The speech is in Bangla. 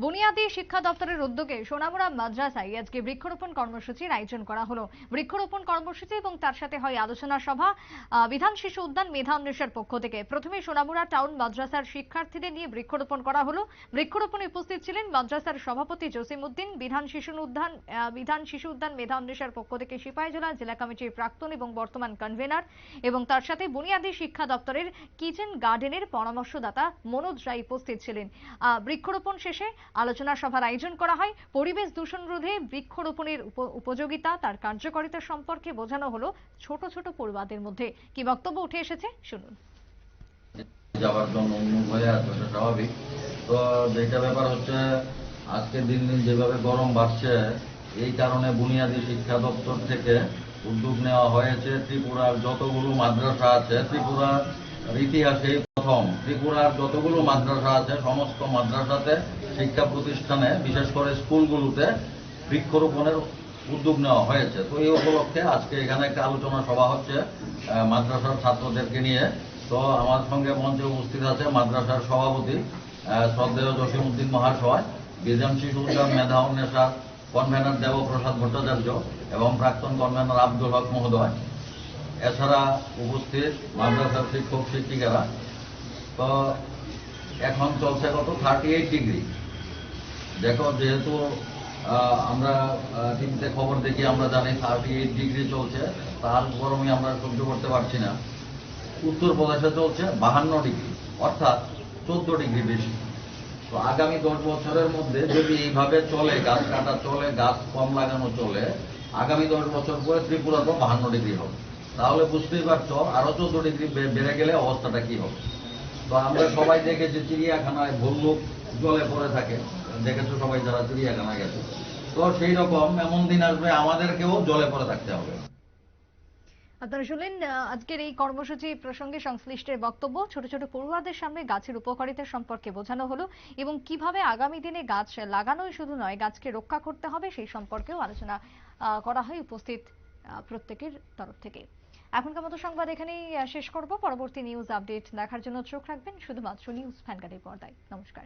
বুনিয়াদী শিক্ষা দপ্তরের উদ্যোগে সোনামুড়া মাদ্রাসায় আজকে বৃক্ষরোপণ কর্মসূচির আয়োজন করা হলো। বৃক্ষরোপণ কর্মসূচি এবং তার সাথে হয় আলোচনা সভা। বিধান শিশু উদ্যান মেধা অন্বেষের পক্ষ থেকে প্রথমে সোনামুড়া টাউন মাদ্রাসার শিক্ষার্থীদের নিয়ে বৃক্ষরোপণ করা হলো। বৃক্ষরোপণে উপস্থিত ছিলেন মাদ্রাসার সভাপতি জসিম উদ্দিন বিধান শিশু উদ্যান বিধান শিশু উদ্যান মেধা অন্বেষের পক্ষ থেকে সিপাহীজলা, জেলা কমিটির প্রাক্তন এবং বর্তমান কনভেনার এবং তার সাথে বুনিয়াদী শিক্ষা দপ্তরের কিচেন গার্ডেনের পরামর্শদাতা মনোজ রায় উপস্থিত ছিলেন। বৃক্ষরোপণ শেষে আলোচনা সভার আয়োজন করা হয়। পরিবেশ দূষণ রোধে বৃক্ষরোপণের উপযোগিতা, তার কার্যকারিতা সম্পর্কে বোঝানো হলো ছোট ছোট পড়ুয়াদের মধ্যে। কি বক্তব্য উঠে এসেছে? শুনুন। যাওয়ার জন্য উন্মুখ হয়ে আছে এটা স্বাভাবিক। তো যেটা ব্যাপার হচ্ছে, আজকে দিন দিন যেভাবে গরম বাড়ছে, এই কারণে বুনিয়াদী শিক্ষা দপ্তর থেকে উদ্যোগ নেওয়া হয়েছে। ত্রিপুরার যতগুলো মাদ্রাসা আছে, ত্রিপুরার ইতিহাসে প্রথম। ত্রিপুরার যতগুলো মাদ্রাসা আছে, সমস্ত মাদ্রাসাতে শিক্ষা প্রতিষ্ঠানে, বিশেষ করে স্কুলগুলোতে বৃক্ষরোপণের উদ্যোগ নেওয়া হয়েছে। তো এই উপলক্ষে আজকে এখানে একটা আলোচনা সভা হচ্ছে মাদ্রাসার ছাত্রদেরকে নিয়ে। তো আমার সঙ্গে মঞ্চে উপস্থিত আছে মাদ্রাসার সভাপতি শ্রদ্ধেয় জসিমউদ্দিন মহাশয় বিধান শিশু উদ্যান মেধা উন্মেষার কনভেনার দেবপ্রসাদ ভট্টাচার্য এবং প্রাক্তন কনভেনার আব্দুল হক মহোদয়। এছাড়া উপস্থিত মাদ্রাসার শিক্ষক শিক্ষিকারা তো এখন চলছে কত? থার্টি এইট ডিগ্রি দেখো, যেহেতু আমরা টিভিতে খবর দেখি, আমরা জানি থার্টি এইট ডিগ্রি চলছে, তার গরমে আমরা সহ্য করতে পারছি না। উত্তরপ্রদেশে চলছে বাহান্ন ডিগ্রি অর্থাৎ চোদ্দ ডিগ্রি বেশি। তো আগামী দশ বছরের মধ্যে যদি এইভাবে চলে, গাছ কাটা চলে, গাছ কম লাগানো চলে, আগামী দশ বছর পরে ত্রিপুরা তো বাহান্ন ডিগ্রি হবে। তাহলে বুঝতেই পারছ, আরও চোদ্দ ডিগ্রি বেড়ে গেলে অবস্থাটা কি হবে? তো আমরা সবাই দেখেছি, চিড়িয়াখানায় ভল্লুক জলে পড়ে থাকে। দেখেছ সবাই যারা চিড়িয়াখানায় গেছে। তো সেই রকম এমন দিন আসবে, আমাদেরকেও জলে পড়ে থাকতে হবে। আপনারা শুনলেন আজকের এই কর্মসূচি প্রসঙ্গে সংশ্লিষ্টের বক্তব্য। ছোট ছোট পড়ুয়াদের সামনে গাছের উপকারিতা সম্পর্কে বোঝানো হলো এবং কীভাবে আগামী দিনে গাছ লাগানোই শুধু নয়, গাছকে রক্ষা করতে হবে সেই সম্পর্কেও আলোচনা করা হয় উপস্থিত প্রত্যেকের তরফ থেকে। এখনকার মতো সংবাদ এখানেই শেষ করব। পরবর্তী নিউজ আপডেট দেখার জন্য চোখ রাখবেন শুধুমাত্র নিউজ ফ্যানগাড়ির পর্দায়। নমস্কার।